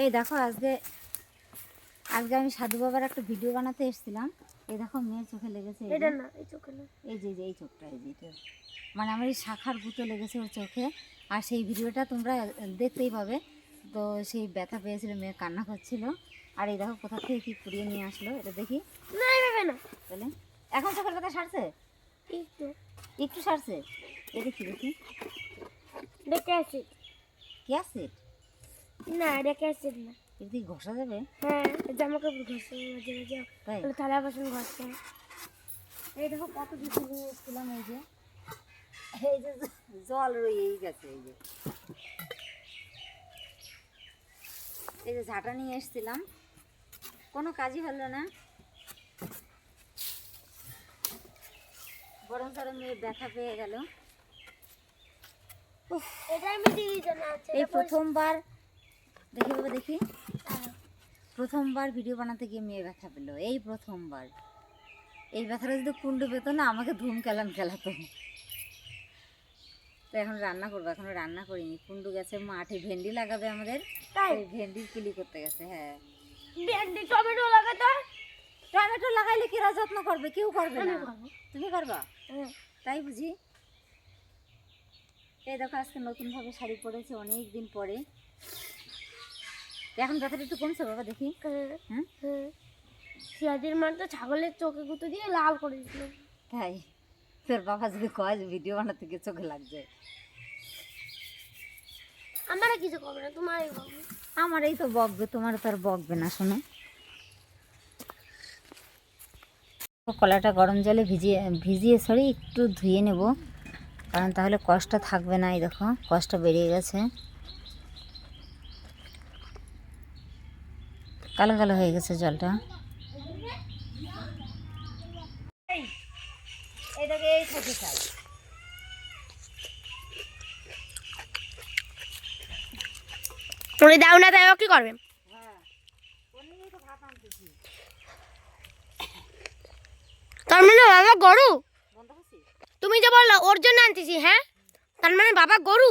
এই দেখো আজকে আজকে আমি সাধু বাবার একটা ভিডিও বানাতে এসেছিলাম। এই দেখো মেয়ের চোখে লেগেছে এই যে। এটা না এই চোখে এই যে এই চোখটা এই যে মানে আমার এই শাখার গুঁতো লেগেছে ওর চোখে। আর সেই ভিডিওটা তোমরা দেখতেই পাবে। তো সেই ব্যথা পেয়েছিল মেয়ে কান্না করছিল। আর এই দেখো কোথা থেকে কি পুড়িয়ে নিয়ে আসলো এটা দেখি। না এভাবে না। তাহলে এখন চোখের ব্যথা সারছে? একটু একটু সারছে? এই দেখি দেখি। দেখে অ্যাসিড কি আছে না না। এটা কি ঘষা যাবে? হ্যাঁ জামা কাপড় ঘষে মাঝে মাঝে। তাহলে থালা বাসন ঘষে। এই দেখো কত কিছু নিয়ে এসেছিলাম এই যে। এই যে জল রয়েই গেছে এই যে। এই যে ঝাঁটা নিয়ে এসেছিলাম। কোনো কাজই হলো না। বরং তার মেয়ে ব্যথা পেয়ে গেল। এই প্রথমবার দেখি বাবা দেখি। প্রথমবার ভিডিও বানাতে গিয়ে মেয়ে ব্যথা পেল। এই প্রথমবার। এই ব্যথাটা যদি কুণ্ডু পেতো না আমাকে ধুম কেলান খেলাতো। তো এখন রান্না করব এখনও রান্না করিনি। কুণ্ডু গেছে মাঠে ভেন্ডি লাগাবে আমাদের। তাই? ভেন্ডি কিলি করতে গেছে হ্যাঁ। ভেন্ডি টমেটো লাগাতে টমেটো লাগাইলে কিরা যত্ন করবে? কেউ করবে না। তুমি করবা? তাই বুঝি? এই দেখো আজকে নতুনভাবে শাড়ি পরেছে অনেক দিন পরে। এখন ব্যথাটা একটু কমছে বাবা দেখি। হ্যাঁ? মান তো ছাগলের চোখে গুঁতো দিয়ে লাল করে দিল তাই? তোর বাবা যদি কয় ভিডিও বানাতে গিয়ে চোখে লাগছে। আমারও কিছু করবে না তোমারই করবে আমার এই তো বকবে তোমার তো আর বকবে না শোনো। কলাটা গরম জলে ভিজিয়ে ভিজিয়ে সরি একটু ধুয়ে নেব। কারণ তাহলে কষ্ট থাকবে না এই দেখো কষ্ট বেরিয়ে গেছে। কালো কালো হয়ে গেছে জলটা। ওরে দাও না তাই কি করবে? তার মানে বাবা গরু? তুমি যে বলল ওর জন্য আনতেছি হ্যাঁ? তার মানে বাবা গরু?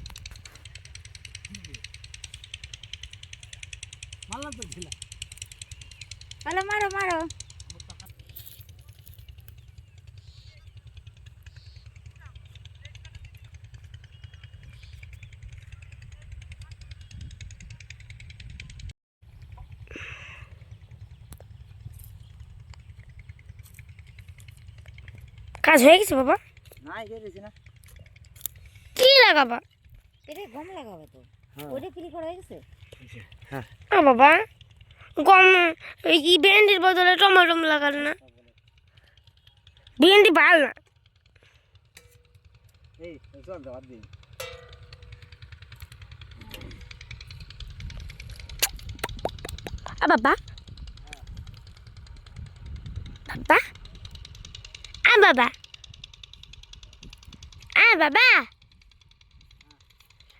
তাহলে মারো মারো। কাজ হয়ে গেছে বাবা? না। কি লাগাবা? এটা গম লাগাবে তো। হ্যাঁ। ওটা ফ্রি করা হয়ে গেছে? বাবা গম এই ভেন্ডির বদলে টমেটো লাগাল না? ভেন্ডি ভালো না। বাবা। বাবা। আ বাবা। আ বাবা।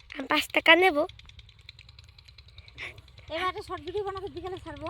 আমি পাঁচ টাকা নেব। এবার শর্ট ভিডিও বানাবো বিকালে ছাড়বো।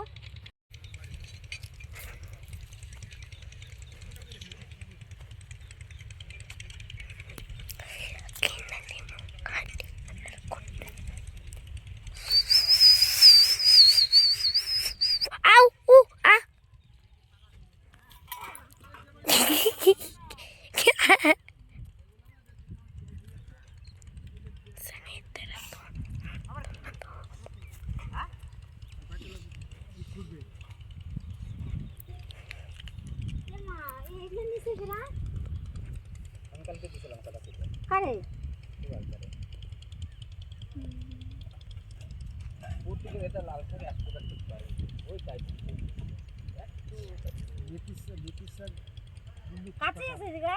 কারে কাছে আছে দিগা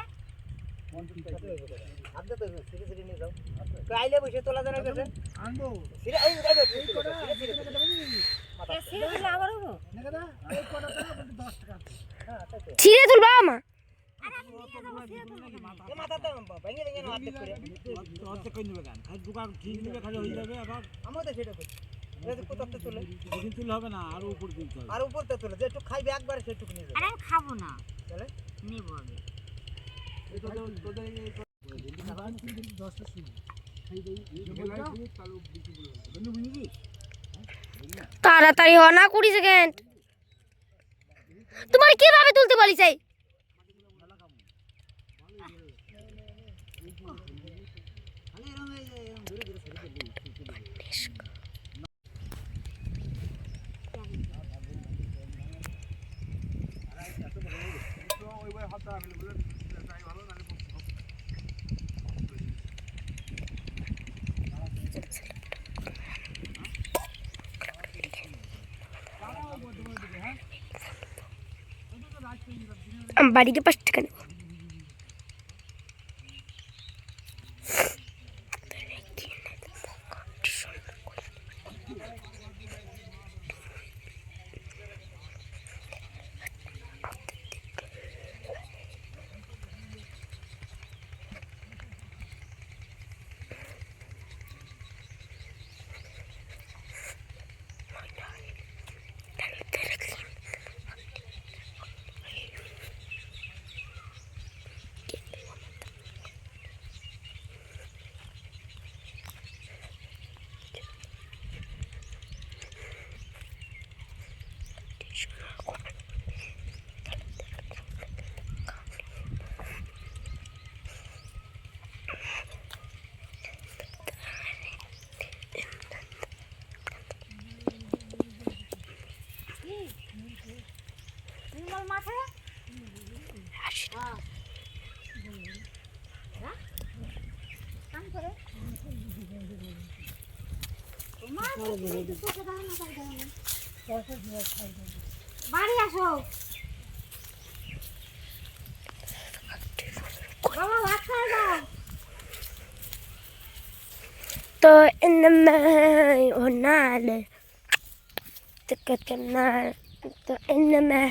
আইলে বসে তোলা জানা গেছে আনব সিরে এই এই এই, এই কটা সিরে, সিরে, সিরে, কে ছিঁড়ে আবার হব নেগেদা এই কটা টাকা টাকা হ্যাঁ, তাই ছিঁড়ে তুলবা আমা এ মাথাটা ভেঙে ভেঙে না হয়ে সেটা করছি হবে না আরও উপরে তুলতে হবে আর উপরতে তুলে যেটুকু খাইবে একবারে সেটুকু নিয়ে যাবে। আরে খাব না। তাহলে? নেব আমি। তাড়াতাড়ি হ না কুড়ি সেকেন্ড। তোমার কীভাবে তুলতে বলি চাই খালি এরকম এই যে এরকম ধরে ধরে ছেড়ে দিলে আমি বাড়িতে পাঁচ টাকা নেব বাড়ি আসো। তো ইনমে ও নাল তো কত নাল তো ইনমে